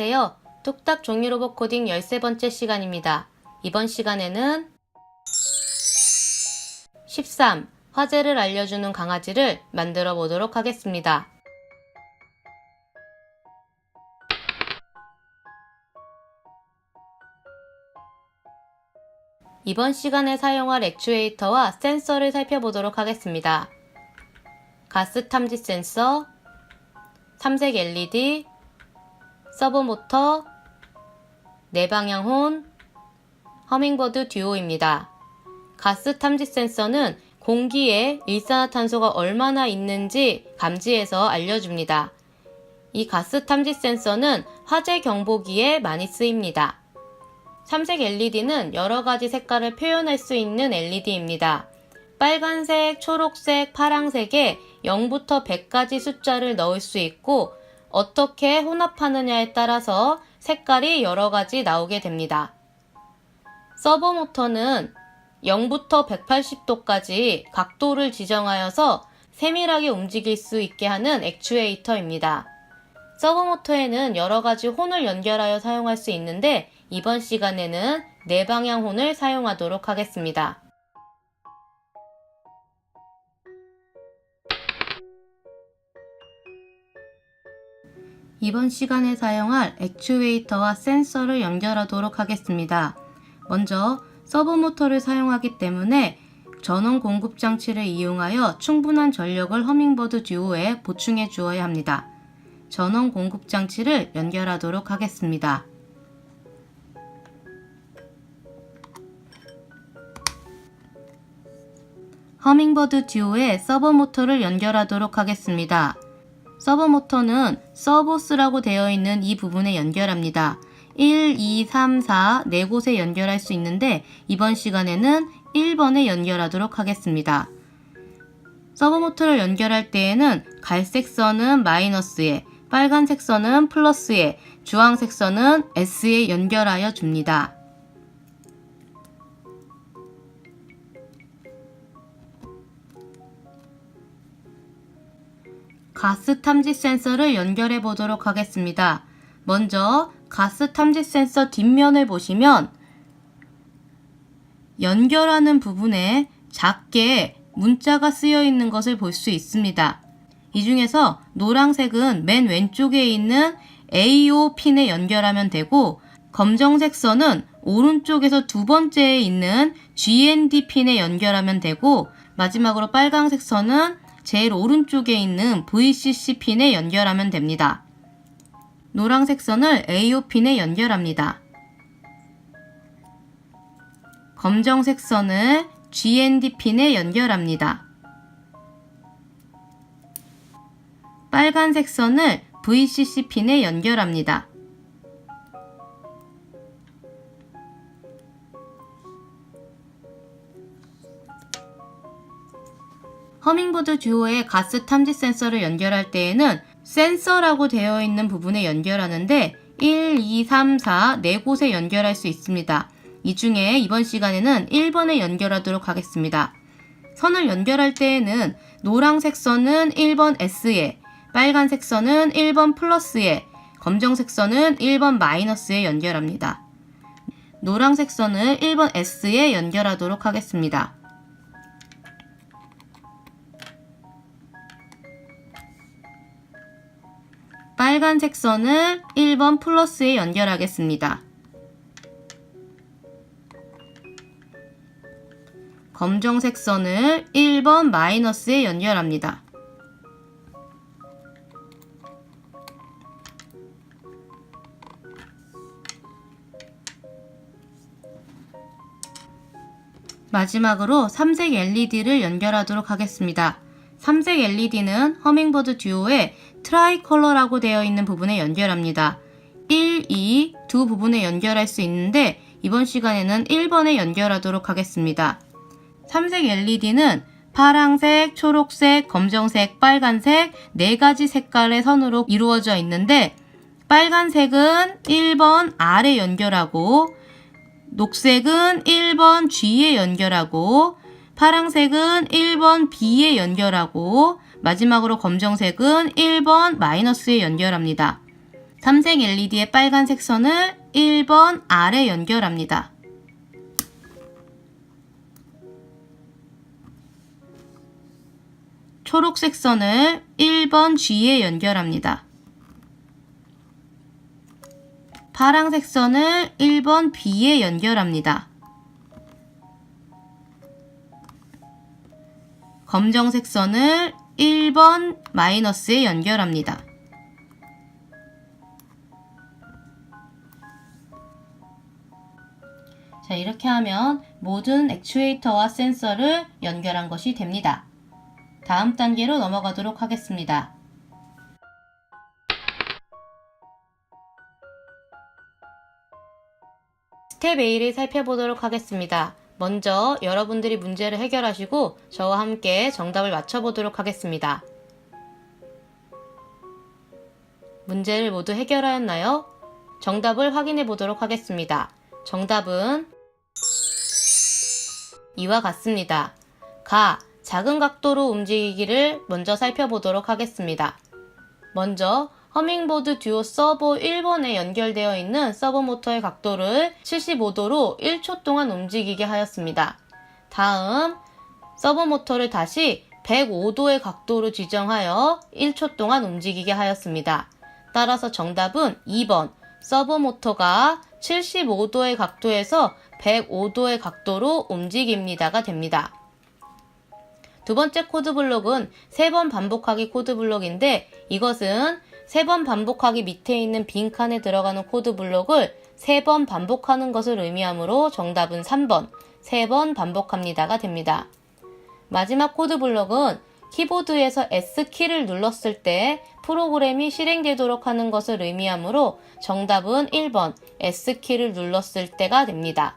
안녕하세요. 뚝딱 종이로봇 코딩 13번째 시간입니다. 이번 시간에는 13. 화제를 알려주는 강아지를 만들어 보도록 하겠습니다. 이번 시간에 사용할 액추에이터와 센서를 살펴보도록 하겠습니다. 가스 탐지 센서, 삼색 LED, 서브 모터, 내방향 혼, 허밍버드 듀오입니다. 가스 탐지 센서는 공기에 일산화탄소가 얼마나 있는지 감지해서 알려줍니다. 이 가스 탐지 센서는 화재 경보기에 많이 쓰입니다. 삼색 LED는 여러 가지 색깔을 표현할 수 있는 LED입니다. 빨간색, 초록색, 파랑색에 0부터 100까지 숫자를 넣을 수 있고 어떻게 혼합하느냐에 따라서 색깔이 여러 가지 나오게 됩니다. 서버 모터는 0부터 180도까지 각도를 지정하여서 세밀하게 움직일 수 있게 하는 액추에이터입니다. 서버 모터에는 여러 가지 혼을 연결하여 사용할 수 있는데 이번 시간에는 내방향 혼을 사용하도록 하겠습니다. 이번 시간에 사용할 액추에이터와 센서를 연결하도록 하겠습니다. 먼저 서브 모터를 사용하기 때문에 전원 공급 장치를 이용하여 충분한 전력을 허밍버드 듀오에 보충해 주어야 합니다. 전원 공급 장치를 연결하도록 하겠습니다. 허밍버드 듀오에 서버 모터를 연결하도록 하겠습니다. 서버 모터는 서버스라고 되어 있는 이 부분에 연결합니다. 1, 2, 3, 4, 네 곳에 연결할 수 있는데 이번 시간에는 1번에 연결하도록 하겠습니다. 서버 모터를 연결할 때에는 갈색 선은 마이너스에, 빨간색 선은 플러스에, 주황색 선은 S에 연결하여 줍니다. 가스 탐지 센서를 연결해 보도록 하겠습니다. 먼저 가스 탐지 센서 뒷면을 보시면 연결하는 부분에 작게 문자가 쓰여 있는 것을 볼 수 있습니다. 이 중에서 노란색은 맨 왼쪽에 있는 AO 핀에 연결하면 되고 검정색 선은 오른쪽에서 두 번째에 있는 GND 핀에 연결하면 되고 마지막으로 빨강색 선은 제일 오른쪽에 있는 VCC 핀에 연결하면 됩니다. 노란색 선을 AO 핀에 연결합니다. 검정색 선을 GND 핀에 연결합니다. 빨간색 선을 VCC 핀에 연결합니다. 허밍버드 듀오에 가스 탐지 센서를 연결할 때에는 센서라고 되어 있는 부분에 연결하는데 1, 2, 3, 4, 네 곳에 연결할 수 있습니다. 이 중에 이번 시간에는 1번에 연결하도록 하겠습니다. 선을 연결할 때에는 노란색 선은 1번 S에, 빨간색 선은 1번 플러스에, 검정색 선은 1번 마이너스에 연결합니다. 노란색 선을 1번 S에 연결하도록 하겠습니다. 빨간색 선을 1번 플러스에 연결하겠습니다. 검정색 선을 1번 마이너스에 연결합니다. 마지막으로 삼색 LED를 연결하도록 하겠습니다. 삼색 LED는 허밍버드 듀오에 트라이컬러라고 되어 있는 부분에 연결합니다. 1, 2 두 부분에 연결할 수 있는데 이번 시간에는 1번에 연결하도록 하겠습니다. 삼색 LED는 파랑색, 초록색, 검정색, 빨간색 네 가지 색깔의 선으로 이루어져 있는데 빨간색은 1번 R에 연결하고 녹색은 1번 G에 연결하고 파랑색은 1번 B에 연결하고 마지막으로 검정색은 1번 마이너스에 연결합니다. 삼색 LED의 빨간색 선을 1번 R에 연결합니다. 초록색 선을 1번 G에 연결합니다. 파랑색 선을 1번 B에 연결합니다. 검정색 선을 1번 마이너스에 연결합니다. 자, 이렇게 하면 모든 액추에이터와 센서를 연결한 것이 됩니다. 다음 단계로 넘어가도록 하겠습니다. 스텝 A를 살펴보도록 하겠습니다. 먼저 여러분들이 문제를 해결하시고 저와 함께 정답을 맞춰보도록 하겠습니다. 문제를 모두 해결하였나요? 정답을 확인해 보도록 하겠습니다. 정답은 이와 같습니다. 가, 작은 각도로 움직이기를 먼저 살펴보도록 하겠습니다. 먼저 허밍보드 듀오 서버 1번에 연결되어 있는 서버 모터의 각도를 75도로 1초 동안 움직이게 하였습니다. 다음 서버 모터를 다시 105도의 각도로 지정하여 1초 동안 움직이게 하였습니다. 따라서 정답은 2번 서버 모터가 75도의 각도에서 105도의 각도로 움직입니다가 됩니다. 두 번째 코드 블록은 세 번 반복하기 코드 블록인데 이것은 세 번 반복하기 밑에 있는 빈칸에 들어가는 코드 블록을 세 번 반복하는 것을 의미하므로 정답은 3번 세 번 반복합니다가 됩니다. 마지막 코드 블록은 키보드에서 S키를 눌렀을 때 프로그램이 실행되도록 하는 것을 의미하므로 정답은 1번 S키를 눌렀을 때가 됩니다.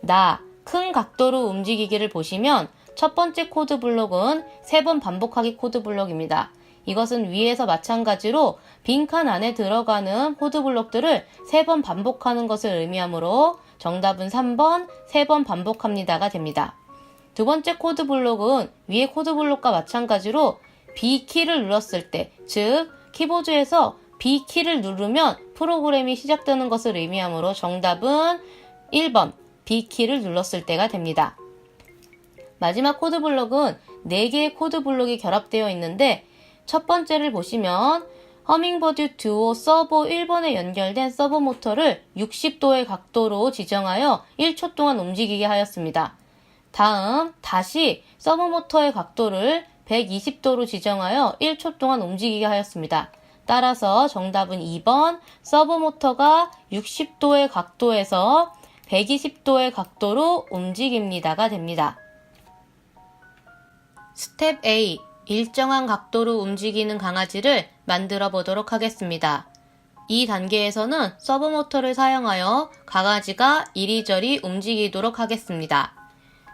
나, 큰 각도로 움직이기를 보시면 첫 번째 코드 블록은 세 번 반복하기 코드 블록입니다. 이것은 위에서 마찬가지로 빈칸 안에 들어가는 코드 블록들을 세 번 반복하는 것을 의미하므로 정답은 3번 세 번 반복합니다가 됩니다. 두 번째 코드 블록은 위의 코드 블록과 마찬가지로 B키를 눌렀을 때, 즉 키보드에서 B키를 누르면 프로그램이 시작되는 것을 의미하므로 정답은 1번 B키를 눌렀을 때가 됩니다. 마지막 코드 블록은 4개의 코드 블록이 결합되어 있는데 첫 번째를 보시면 허밍버드 듀오 서버 1번에 연결된 서버 모터를 60도의 각도로 지정하여 1초 동안 움직이게 하였습니다. 다음 다시 서버 모터의 각도를 120도로 지정하여 1초 동안 움직이게 하였습니다. 따라서 정답은 2번 서버 모터가 60도의 각도에서 120도의 각도로 움직입니다가 됩니다. 스텝 A 일정한 각도로 움직이는 강아지를 만들어 보도록 하겠습니다. 이 단계에서는 서버 모터를 사용하여 강아지가 이리저리 움직이도록 하겠습니다.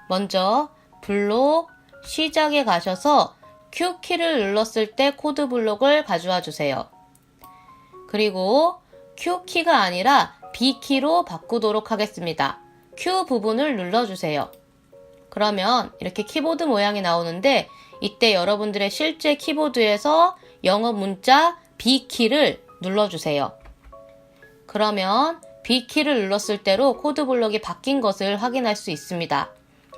먼저 블록 시작에 가셔서 Q키를 눌렀을 때 코드 블록을 가져와 주세요. 그리고 Q키가 아니라 B키로 바꾸도록 하겠습니다. Q 부분을 눌러주세요. 그러면 이렇게 키보드 모양이 나오는데 이때 여러분들의 실제 키보드에서 영어 문자 B키를 눌러주세요. 그러면 B키를 눌렀을 때로 코드 블록이 바뀐 것을 확인할 수 있습니다.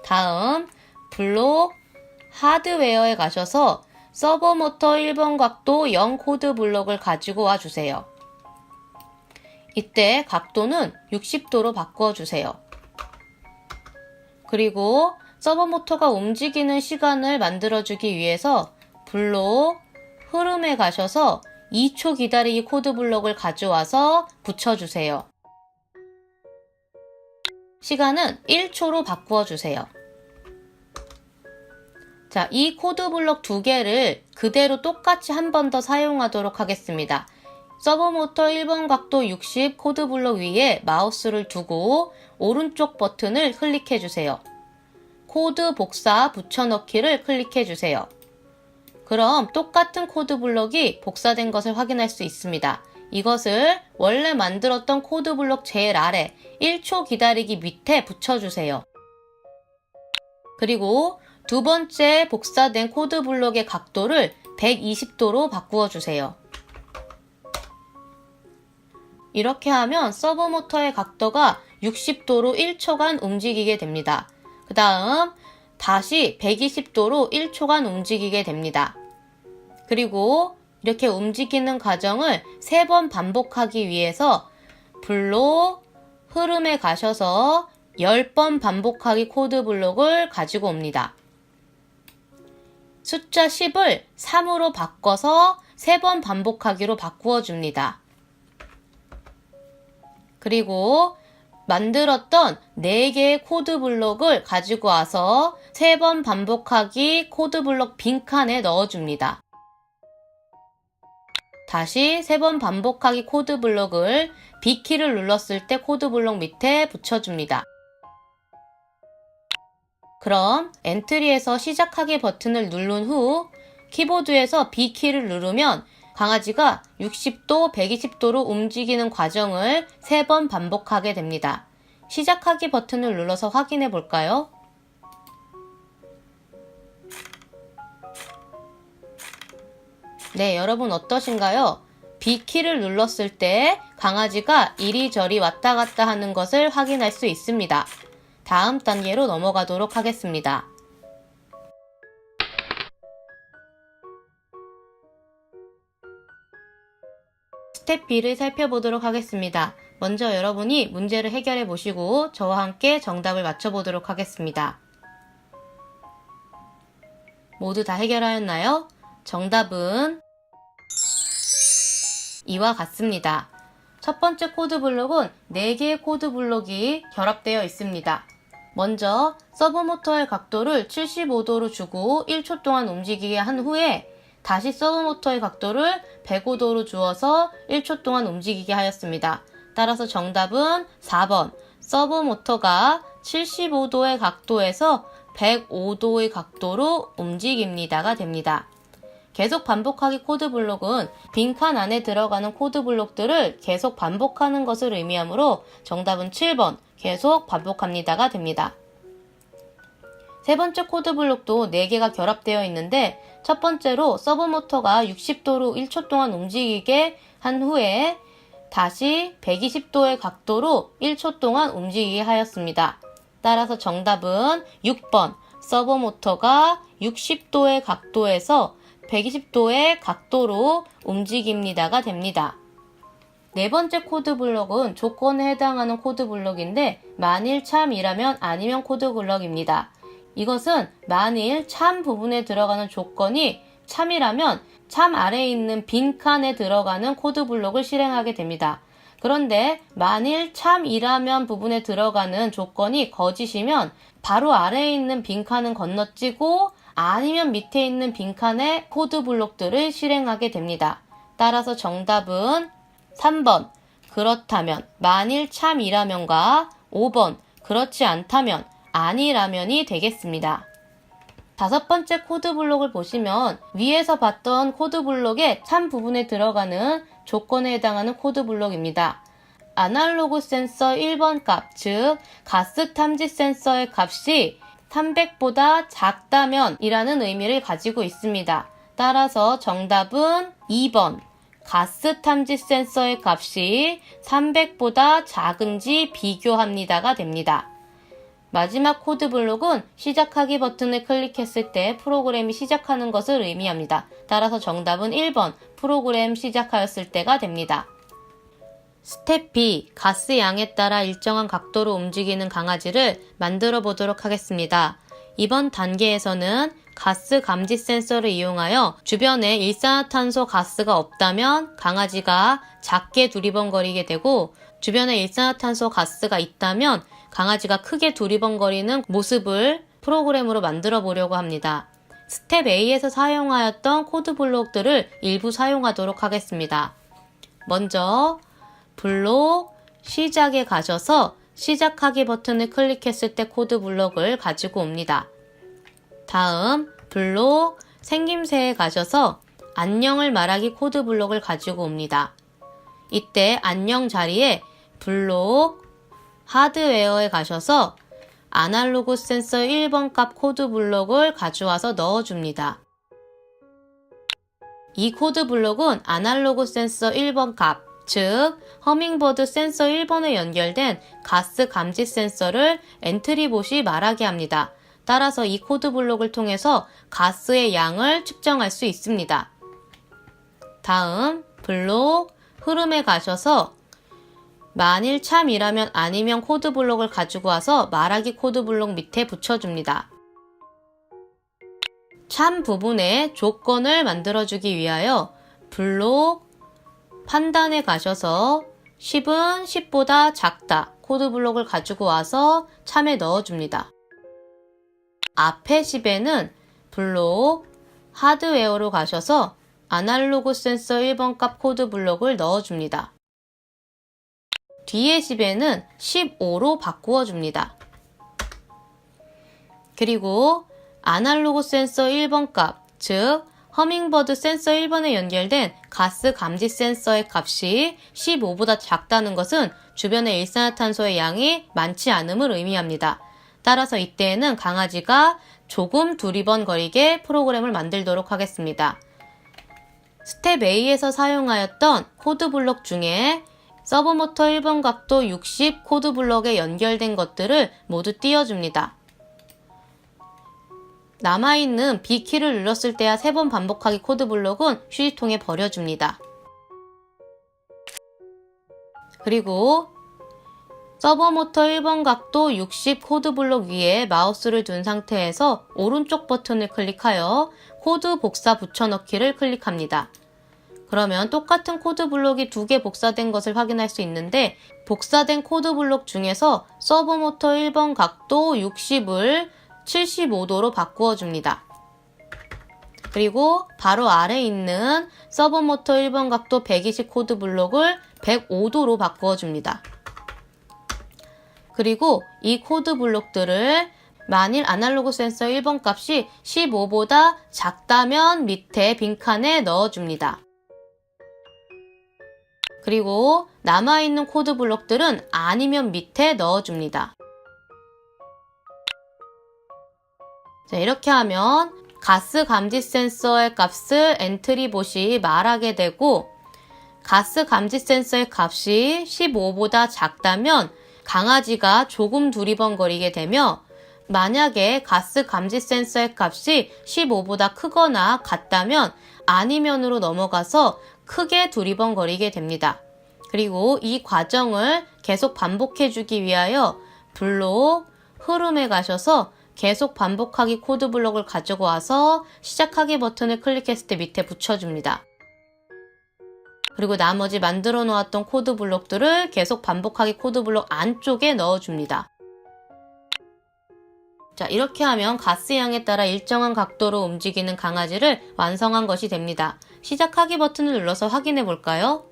다음 블록 하드웨어에 가셔서 서버 모터 1번 각도 0 코드 블록을 가지고 와 주세요. 이때 각도는 60도로 바꾸어 주세요. 그리고 서버 모터가 움직이는 시간을 만들어주기 위해서 블록 흐름에 가셔서 2초 기다리기 코드 블록을 가져와서 붙여주세요. 시간은 1초로 바꾸어 주세요. 자, 이 코드 블록 두 개를 그대로 똑같이 한 번 더 사용하도록 하겠습니다. 서버 모터 1번 각도 60 코드 블록 위에 마우스를 두고 오른쪽 버튼을 클릭해 주세요. 코드 복사 붙여넣기를 클릭해 주세요. 그럼 똑같은 코드 블록이 복사된 것을 확인할 수 있습니다. 이것을 원래 만들었던 코드 블록 제일 아래 1초 기다리기 밑에 붙여주세요. 그리고 두 번째 복사된 코드 블록의 각도를 120도로 바꾸어 주세요. 이렇게 하면 서버 모터의 각도가 60도로 1초간 움직이게 됩니다. 그 다음 다시 120도로 1초간 움직이게 됩니다. 그리고 이렇게 움직이는 과정을 3번 반복하기 위해서 블록 흐름에 가셔서 10번 반복하기 코드 블록을 가지고 옵니다. 숫자 10을 3으로 바꿔서 3번 반복하기로 바꾸어 줍니다. 그리고 만들었던 4개의 코드 블록을 가지고 와서 3번 반복하기 코드 블록 빈칸에 넣어줍니다. 다시 3번 반복하기 코드 블록을 B키를 눌렀을 때 코드 블록 밑에 붙여줍니다. 그럼 엔트리에서 시작하기 버튼을 누른 후 키보드에서 B키를 누르면 강아지가 60도, 120도로 움직이는 과정을 3번 반복하게 됩니다. 시작하기 버튼을 눌러서 확인해 볼까요? 네, 여러분 어떠신가요? B키를 눌렀을 때 강아지가 이리저리 왔다 갔다 하는 것을 확인할 수 있습니다. 다음 단계로 넘어가도록 하겠습니다. 스텝 B를 살펴보도록 하겠습니다. 먼저 여러분이 문제를 해결해 보시고 저와 함께 정답을 맞춰보도록 하겠습니다. 모두 다 해결하였나요? 정답은 이와 같습니다. 첫 번째 코드 블록은 4개의 코드 블록이 결합되어 있습니다. 먼저 서브 모터의 각도를 75도로 주고 1초 동안 움직이게 한 후에 다시 서브 모터의 각도를 105도로 주어서 1초 동안 움직이게 하였습니다. 따라서 정답은 4번 서브 모터가 75도의 각도에서 105도의 각도로 움직입니다가 됩니다. 계속 반복하기 코드 블록은 빈칸 안에 들어가는 코드 블록들을 계속 반복하는 것을 의미하므로 정답은 7번 계속 반복합니다가 됩니다. 세 번째 코드 블록도 4개가 결합되어 있는데 첫 번째로 서브 모터가 60도로 1초 동안 움직이게 한 후에 다시 120도의 각도로 1초 동안 움직이게 하였습니다. 따라서 정답은 6번 서버 모터가 60도의 각도에서 120도의 각도로 움직입니다가 됩니다. 네 번째 코드 블록은 조건에 해당하는 코드 블록인데 만일 참이라면 아니면 코드 블록입니다. 이것은 만일 참 부분에 들어가는 조건이 참이라면 참 아래에 있는 빈칸에 들어가는 코드 블록을 실행하게 됩니다. 그런데 만일 참이라면 부분에 들어가는 조건이 거짓이면 바로 아래에 있는 빈칸은 건너뛰고 아니면 밑에 있는 빈칸에 코드 블록들을 실행하게 됩니다. 따라서 정답은 3번 그렇다면 만일 참이라면과 5번 그렇지 않다면 아니라면이 되겠습니다. 다섯 번째 코드 블록을 보시면 위에서 봤던 코드 블록의 참 부분에 들어가는 조건에 해당하는 코드 블록입니다. 아날로그 센서 1번 값, 즉 가스 탐지 센서의 값이 300보다 작다면 이라는 의미를 가지고 있습니다. 따라서 정답은 2번. 가스 탐지 센서의 값이 300보다 작은지 비교합니다가 됩니다. 마지막 코드 블록은 시작하기 버튼을 클릭했을 때 프로그램이 시작하는 것을 의미합니다. 따라서 정답은 1번 프로그램 시작하였을 때가 됩니다. 스텝 B, 가스 양에 따라 일정한 각도로 움직이는 강아지를 만들어 보도록 하겠습니다. 이번 단계에서는 가스 감지 센서를 이용하여 주변에 일산화탄소 가스가 없다면 강아지가 작게 두리번거리게 되고 주변에 일산화탄소 가스가 있다면 강아지가 크게 두리번거리는 모습을 프로그램으로 만들어 보려고 합니다. 스텝 A에서 사용하였던 코드 블록들을 일부 사용하도록 하겠습니다. 먼저 블록 시작에 가셔서 시작하기 버튼을 클릭했을 때 코드 블록을 가지고 옵니다. 다음 블록 생김새에 가셔서 안녕을 말하기 코드 블록을 가지고 옵니다. 이때 안녕 자리에 블록 하드웨어에 가셔서 아날로그 센서 1번 값 코드 블록을 가져와서 넣어줍니다. 이 코드 블록은 아날로그 센서 1번 값, 즉 허밍버드 센서 1번에 연결된 가스 감지 센서를 엔트리봇이 말하게 합니다. 따라서 이 코드 블록을 통해서 가스의 양을 측정할 수 있습니다. 다음 블록 흐름에 가셔서 만일 참이라면 아니면 코드 블록을 가지고 와서 말하기 코드 블록 밑에 붙여줍니다. 참 부분에 조건을 만들어주기 위하여 블록 판단에 가셔서 10은 10보다 작다 코드 블록을 가지고 와서 참에 넣어줍니다. 앞에 10에는 블록 하드웨어로 가셔서 아날로그 센서 1번 값 코드 블록을 넣어줍니다. 뒤에 10에는 15로 바꾸어 줍니다. 그리고 아날로그 센서 1번 값, 즉 허밍버드 센서 1번에 연결된 가스 감지 센서의 값이 15보다 작다는 것은 주변의 일산화탄소의 양이 많지 않음을 의미합니다. 따라서 이때에는 강아지가 조금 두리번거리게 프로그램을 만들도록 하겠습니다. 스텝 A에서 사용하였던 코드 블록 중에 서브모터 1번 각도 60 코드 블록에 연결된 것들을 모두 띄워줍니다. 남아있는 B키를 눌렀을 때야 3번 반복하기 코드 블록은 휴지통에 버려줍니다. 그리고 서버 모터 1번 각도 60 코드 블록 위에 마우스를 둔 상태에서 오른쪽 버튼을 클릭하여 코드 복사 붙여넣기를 클릭합니다. 그러면 똑같은 코드 블록이 두 개 복사된 것을 확인할 수 있는데 복사된 코드 블록 중에서 서버모터 1번 각도 60을 75도로 바꾸어 줍니다. 그리고 바로 아래 있는 서버모터 1번 각도 120 코드 블록을 105도로 바꾸어 줍니다. 그리고 이 코드 블록들을 만일 아날로그 센서 1번 값이 15보다 작다면 밑에 빈칸에 넣어줍니다. 그리고 남아있는 코드 블록들은 아니면 밑에 넣어줍니다. 자, 이렇게 하면 가스 감지 센서의 값을 엔트리봇이 말하게 되고 가스 감지 센서의 값이 15보다 작다면 강아지가 조금 두리번거리게 되며 만약에 가스 감지 센서의 값이 15보다 크거나 같다면 아니면으로 넘어가서 크게 두리번거리게 됩니다. 그리고 이 과정을 계속 반복해 주기 위하여 블록 흐름에 가셔서 계속 반복하기 코드 블록을 가지고 와서 시작하기 버튼을 클릭했을 때 밑에 붙여줍니다. 그리고 나머지 만들어 놓았던 코드 블록들을 계속 반복하기 코드 블록 안쪽에 넣어줍니다. 자, 이렇게 하면 가스 양에 따라 일정한 각도로 움직이는 강아지를 완성한 것이 됩니다. 시작하기 버튼을 눌러서 확인해 볼까요?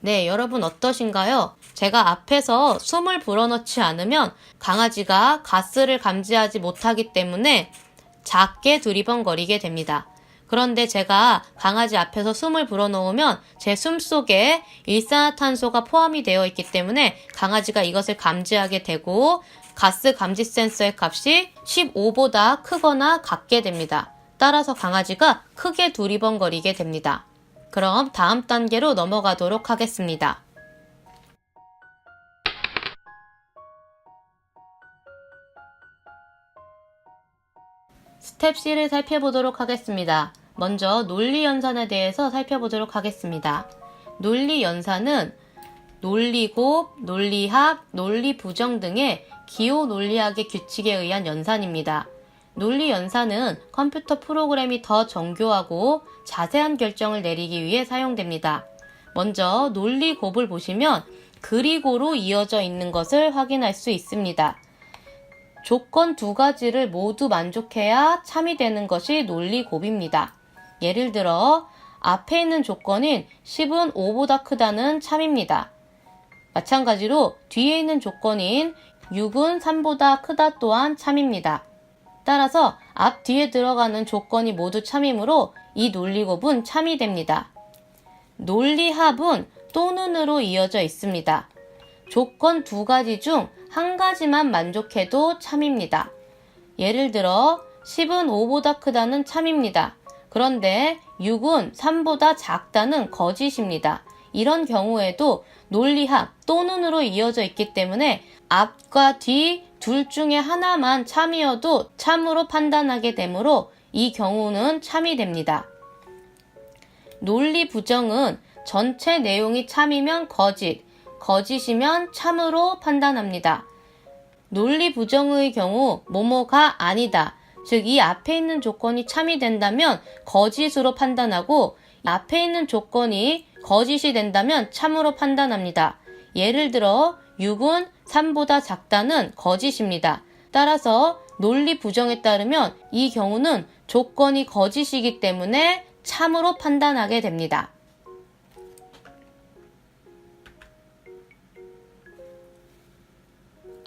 네, 여러분 어떠신가요? 제가 앞에서 숨을 불어넣지 않으면 강아지가 가스를 감지하지 못하기 때문에 작게 두리번거리게 됩니다. 그런데 제가 강아지 앞에서 숨을 불어넣으면 제 숨 속에 일산화탄소가 포함이 되어 있기 때문에 강아지가 이것을 감지하게 되고 가스 감지 센서의 값이 15보다 크거나 같게 됩니다. 따라서 강아지가 크게 두리번거리게 됩니다. 그럼 다음 단계로 넘어가도록 하겠습니다. 스텝 C를 살펴보도록 하겠습니다. 먼저 논리 연산에 대해서 살펴보도록 하겠습니다. 논리 연산은 논리곱, 논리합, 논리부정 등의 기호 논리학의 규칙에 의한 연산입니다. 논리 연산은 컴퓨터 프로그램이 더 정교하고 자세한 결정을 내리기 위해 사용됩니다. 먼저 논리곱을 보시면 그리고로 이어져 있는 것을 확인할 수 있습니다. 조건 두 가지를 모두 만족해야 참이 되는 것이 논리곱입니다. 예를 들어 앞에 있는 조건인 10은 5보다 크다는 참입니다. 마찬가지로 뒤에 있는 조건인 6은 3보다 크다 또한 참입니다. 따라서 앞 뒤에 들어가는 조건이 모두 참이므로 이 논리곱은 참이 됩니다. 논리합은 또는으로 이어져 있습니다. 조건 두 가지 중 한 가지만 만족해도 참입니다. 예를 들어 10은 5보다 크다는 참입니다. 그런데 6은 3보다 작다는 거짓입니다. 이런 경우에도 논리합 또는으로 이어져 있기 때문에 앞과 뒤 둘 중에 하나만 참이어도 참으로 판단하게 되므로 이 경우는 참이 됩니다. 논리 부정은 전체 내용이 참이면 거짓, 거짓이면 참으로 판단합니다. 논리 부정의 경우 뭐뭐가 아니다. 즉 이 앞에 있는 조건이 참이 된다면 거짓으로 판단하고 앞에 있는 조건이 거짓이 된다면 참으로 판단합니다. 예를 들어 6은 3보다 작다는 거짓입니다. 따라서 논리 부정에 따르면 이 경우는 조건이 거짓이기 때문에 참으로 판단하게 됩니다.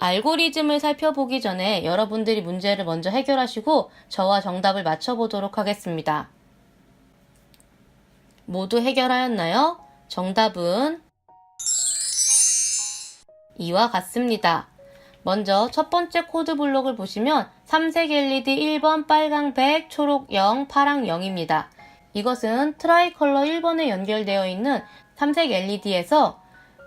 알고리즘을 살펴보기 전에 여러분들이 문제를 먼저 해결하시고 저와 정답을 맞춰보도록 하겠습니다. 모두 해결하였나요? 정답은 이와 같습니다. 먼저 첫 번째 코드 블록을 보시면 삼색 LED 1번 빨강 100, 초록 0, 파랑 0입니다. 이것은 트라이컬러 1번에 연결되어 있는 삼색 LED에서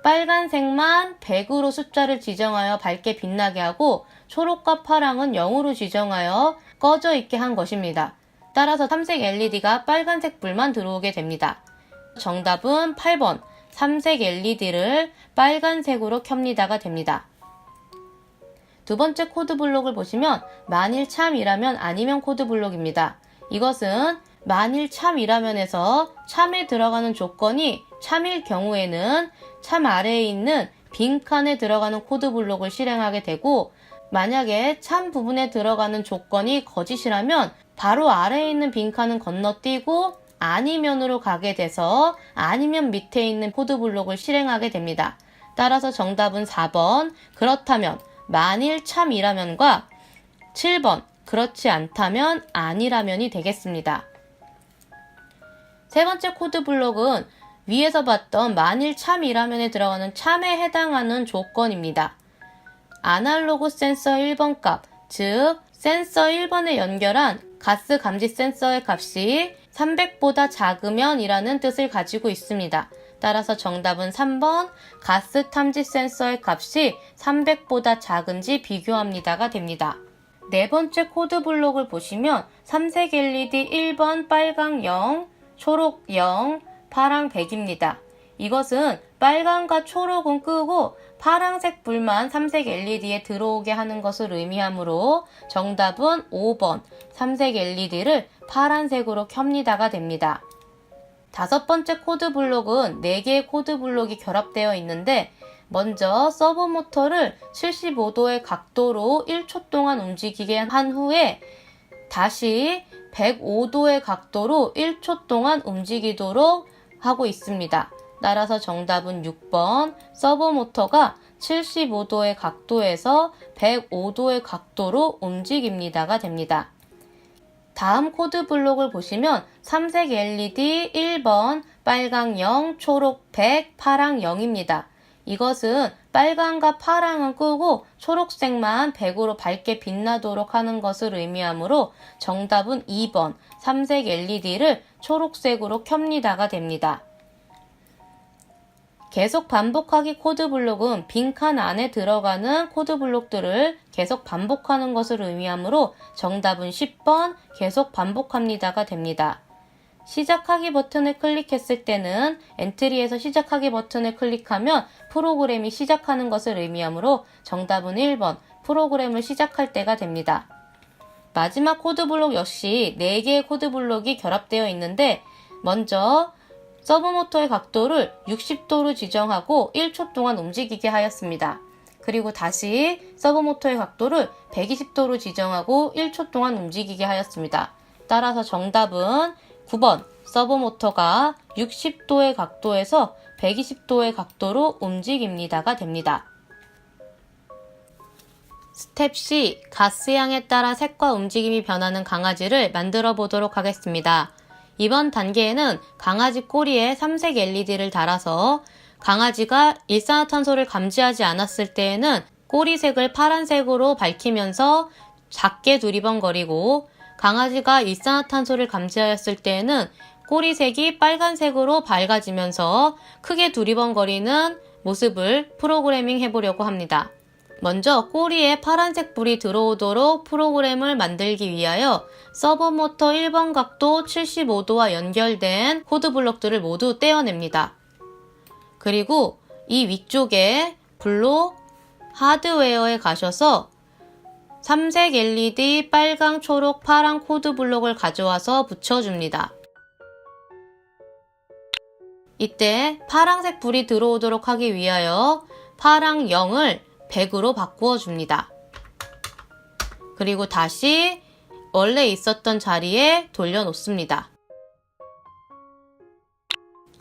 빨간색만 100으로 숫자를 지정하여 밝게 빛나게 하고 초록과 파랑은 0으로 지정하여 꺼져 있게 한 것입니다. 따라서 삼색 LED가 빨간색 불만 들어오게 됩니다. 정답은 8번. 삼색 LED를 빨간색으로 켭니다가 됩니다. 두 번째 코드 블록을 보시면 만일 참이라면 아니면 코드 블록입니다. 이것은 만일 참이라면에서 참에 들어가는 조건이 참일 경우에는 참 아래에 있는 빈칸에 들어가는 코드 블록을 실행하게 되고 만약에 참 부분에 들어가는 조건이 거짓이라면 바로 아래에 있는 빈칸은 건너뛰고 아니면으로 가게 돼서 아니면 밑에 있는 코드 블록을 실행하게 됩니다. 따라서 정답은 4번 그렇다면 만일 참이라면과 7번 그렇지 않다면 아니라면이 되겠습니다. 세 번째 코드 블록은 위에서 봤던 만일 참이라면에 들어가는 참에 해당하는 조건입니다. 아날로그 센서 1번 값, 즉 센서 1번에 연결한 가스 감지 센서의 값이 300보다 작으면 이라는 뜻을 가지고 있습니다. 따라서 정답은 3번 가스 탐지 센서의 값이 300보다 작은지 비교합니다가 됩니다. 네 번째 코드 블록을 보시면 삼색 LED 1번 빨강 0, 초록 0, 파랑 100입니다. 이것은 빨강과 초록은 끄고 파랑색 불만 삼색 LED에 들어오게 하는 것을 의미하므로 정답은 5번 삼색 LED를 파란색으로 켭니다가 됩니다. 다섯 번째 코드 블록은 4개의 코드 블록이 결합되어 있는데 먼저 서버 모터를 75도의 각도로 1초 동안 움직이게 한 후에 다시 105도의 각도로 1초 동안 움직이도록 하고 있습니다. 따라서 정답은 6번 서버 모터가 75도의 각도에서 105도의 각도로 움직입니다가 됩니다. 다음 코드 블록을 보시면 삼색 LED 1번 빨강 0, 초록 100, 파랑 0입니다. 이것은 빨강과 파랑은 끄고 초록색만 100으로 밝게 빛나도록 하는 것을 의미하므로 정답은 2번 삼색 LED를 초록색으로 켭니다가 됩니다. 계속 반복하기 코드 블록은 빈칸 안에 들어가는 코드 블록들을 계속 반복하는 것을 의미하므로 정답은 10번 계속 반복합니다가 됩니다. 시작하기 버튼을 클릭했을 때는 엔트리에서 시작하기 버튼을 클릭하면 프로그램이 시작하는 것을 의미하므로 정답은 1번 프로그램을 시작할 때가 됩니다. 마지막 코드 블록 역시 4개의 코드 블록이 결합되어 있는데 먼저 서브 모터의 각도를 60도로 지정하고 1초 동안 움직이게 하였습니다. 그리고 다시 서브 모터의 각도를 120도로 지정하고 1초 동안 움직이게 하였습니다. 따라서 정답은 9번 서브 모터가 60도의 각도에서 120도의 각도로 움직입니다가 됩니다. 스텝 C 가스양에 따라 색과 움직임이 변하는 강아지를 만들어 보도록 하겠습니다. 이번 단계에는 강아지 꼬리에 삼색 LED를 달아서 강아지가 일산화탄소를 감지하지 않았을 때에는 꼬리색을 파란색으로 밝히면서 작게 두리번거리고 강아지가 일산화탄소를 감지하였을 때에는 꼬리색이 빨간색으로 밝아지면서 크게 두리번거리는 모습을 프로그래밍 해보려고 합니다. 먼저 꼬리에 파란색 불이 들어오도록 프로그램을 만들기 위하여 서버 모터 1번 각도 75도와 연결된 코드 블록들을 모두 떼어냅니다. 그리고 이 위쪽에 블록 하드웨어에 가셔서 삼색 LED 빨강, 초록, 파랑 코드 블록을 가져와서 붙여줍니다. 이때 파랑색 불이 들어오도록 하기 위하여 파랑 0을 100으로 바꾸어 줍니다. 그리고 다시 원래 있었던 자리에 돌려놓습니다.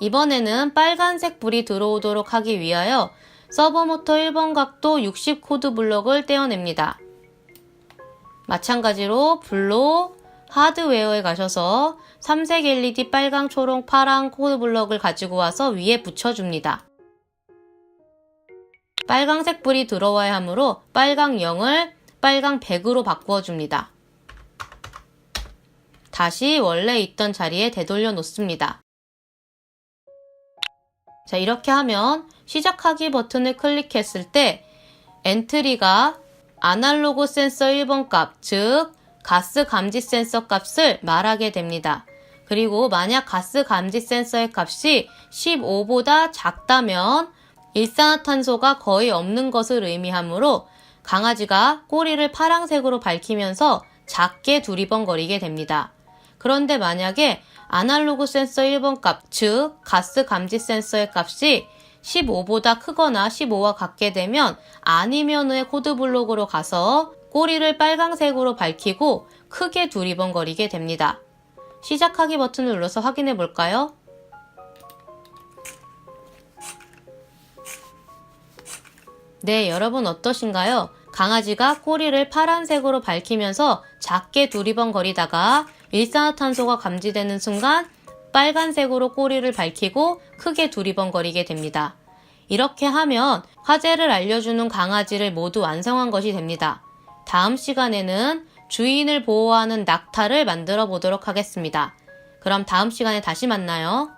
이번에는 빨간색 불이 들어오도록 하기 위하여 서버 모터 1번 각도 60 코드 블록을 떼어냅니다. 마찬가지로 블록 하드웨어에 가셔서 삼색 LED 빨강, 초록, 파랑 코드 블록을 가지고 와서 위에 붙여줍니다. 빨강색 불이 들어와야 하므로 빨강 0을 빨강 100으로 바꾸어 줍니다. 다시 원래 있던 자리에 되돌려 놓습니다. 자, 이렇게 하면 시작하기 버튼을 클릭했을 때 엔트리가 아날로그 센서 1번 값, 즉 가스 감지 센서 값을 말하게 됩니다. 그리고 만약 가스 감지 센서의 값이 15보다 작다면 일산화탄소가 거의 없는 것을 의미하므로 강아지가 꼬리를 파랑색으로 밝히면서 작게 두리번거리게 됩니다. 그런데 만약에 아날로그 센서 1번 값, 즉 가스 감지 센서의 값이 15보다 크거나 15와 같게 되면 아니면의 코드 블록으로 가서 꼬리를 빨강색으로 밝히고 크게 두리번거리게 됩니다. 시작하기 버튼을 눌러서 확인해 볼까요? 네, 여러분 어떠신가요? 강아지가 꼬리를 파란색으로 밝히면서 작게 두리번거리다가 일산화탄소가 감지되는 순간 빨간색으로 꼬리를 밝히고 크게 두리번거리게 됩니다. 이렇게 하면 화제를 알려주는 강아지를 모두 완성한 것이 됩니다. 다음 시간에는 주인을 보호하는 낙타를 만들어 보도록 하겠습니다. 그럼 다음 시간에 다시 만나요.